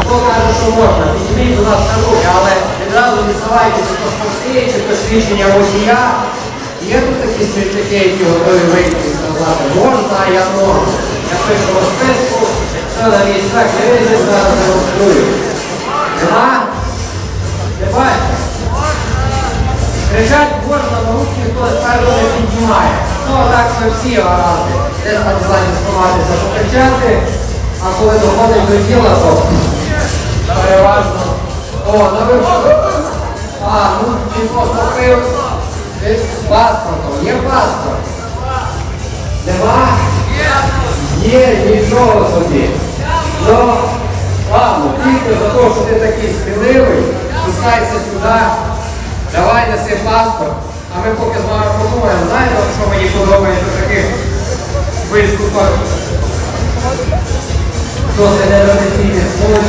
Хто каже, що можна? Підніміть, будь ласка, руки, але відразу діставайтеся паспорти чи посвідчення водія. Є тут такі смітники, які готові вийти і сказати, можна, а я можу. Я пишу розписку, все на місцях, я вийду, зараз демонструю. Нема? Немає? Кричать можна, на руки ніхто спереду не піднімає. Ну, так ми всі гаразди. Десь там ззаді сховатися, покричати, а коли доходить до діла, то переважно. О, на випадку. А, ну, він поступив з паспортом. Є паспорт? Нема? Є, нічого собі. Ну, ладно, тільки за те, що ти такий сміливий, спускайся сюди, давай неси паспорт, а ми поки з вами подумаємо, знаєте, що мені подобається в таких виступах Entonces, de lo